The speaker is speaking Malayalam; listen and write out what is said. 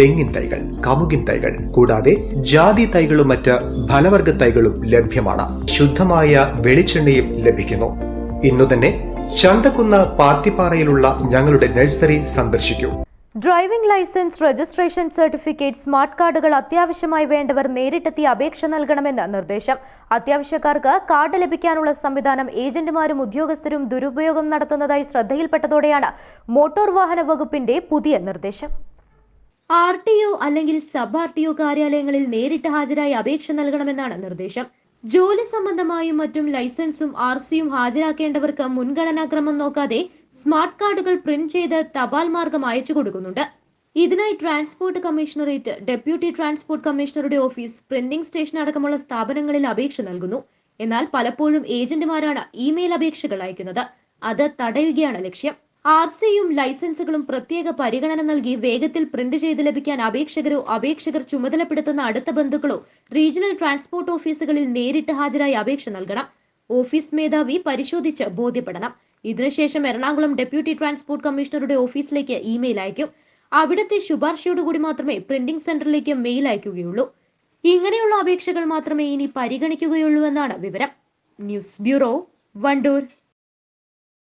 തെങ്ങിൻ തൈകൾ കമുകിൻ തൈകൾ കൂടാതെ ജാതി തൈകളും മറ്റ് ഫലവർഗ തൈകളും ലഭ്യമാണ്. ശുദ്ധമായ വെളിച്ചെണ്ണയും ലഭിക്കുന്നു. ഇന്നു തന്നെ ചന്തക്കുന്ന് പാത്തിപ്പാറയിലുള്ള ഞങ്ങളുടെ നഴ്സറി സന്ദർശിക്കൂ. Driving licence registration certificate smart കാർഡുകൾ അത്യാവശ്യമായി വേണ്ടവർ നേരിട്ടെത്തി അപേക്ഷ നൽകണമെന്ന് നിർദ്ദേശം. അത്യാവശ്യക്കാർക്ക് കാർഡ് ലഭിക്കാനുള്ള സംവിധാനം ഏജന്റുമാരും ഉദ്യോഗസ്ഥരും ദുരുപയോഗം നടത്തുന്നതായി ശ്രദ്ധയിൽപ്പെട്ടതോടെയാണ് മോട്ടോർ വാഹന വകുപ്പിന്റെ പുതിയ നിർദ്ദേശം. ആർ ടി ഒ അല്ലെങ്കിൽ സബ് ആർ ടി ഒ കാര്യാലയങ്ങളിൽ നേരിട്ട് ഹാജരായി അപേക്ഷ നൽകണമെന്നാണ് നിർദ്ദേശം. ജോലി സംബന്ധമായും മറ്റും ലൈസൻസും ആർ സിയും ഹാജരാക്കേണ്ടവർക്ക് മുൻഗണനാക്രമം നോക്കാതെ സ്മാർട്ട് കാർഡുകൾ പ്രിന്റ് ചെയ്ത് തപാൽ മാർഗം അയച്ചു കൊടുക്കുന്നുണ്ട്. ഇതിനായി ട്രാൻസ്പോർട്ട് കമ്മീഷണറേറ്റ് ഡെപ്യൂട്ടി ട്രാൻസ്പോർട്ട് കമ്മീഷണറുടെ ഓഫീസ് പ്രിന്റിംഗ് സ്റ്റേഷൻ അടക്കമുള്ള സ്ഥാപനങ്ങളിൽ അപേക്ഷ നൽകുന്നു. എന്നാൽ പലപ്പോഴും ഏജന്റുമാരാണ് ഇമെയിൽ അപേക്ഷകൾ അയക്കുന്നത്. അത് തടയുകയാണ് ലക്ഷ്യം. ആർ സിയും ലൈസൻസുകളും പ്രത്യേക പരിഗണന നൽകി വേഗത്തിൽ പ്രിന്റ് ചെയ്ത് ലഭിക്കാൻ അപേക്ഷകരോ അപേക്ഷകർ ചുമതലപ്പെടുത്തുന്ന അടുത്ത ബന്ധുക്കളോ റീജിയണൽ ട്രാൻസ്പോർട്ട് ഓഫീസുകളിൽ നേരിട്ട് ഹാജരായി അപേക്ഷ നൽകണം. ഓഫീസ് മേധാവി പരിശോധിച്ച് ബോധ്യപ്പെടണം. ഇതിനുശേഷം എറണാകുളം ഡെപ്യൂട്ടി ട്രാൻസ്പോർട്ട് കമ്മീഷണറുടെ ഓഫീസിലേക്ക് ഇമെയിൽ അയക്കും. അവിടുത്തെ ശുപാർശയോടുകൂടി മാത്രമേ പ്രിന്റിംഗ് സെന്ററിലേക്ക് മെയിൽ അയക്കുകയുള്ളൂ. ഇങ്ങനെയുള്ള അപേക്ഷകൾ മാത്രമേ ഇനി പരിഗണിക്കുകയുള്ളൂ എന്നാണ് വിവരം. News bureau Wandoor.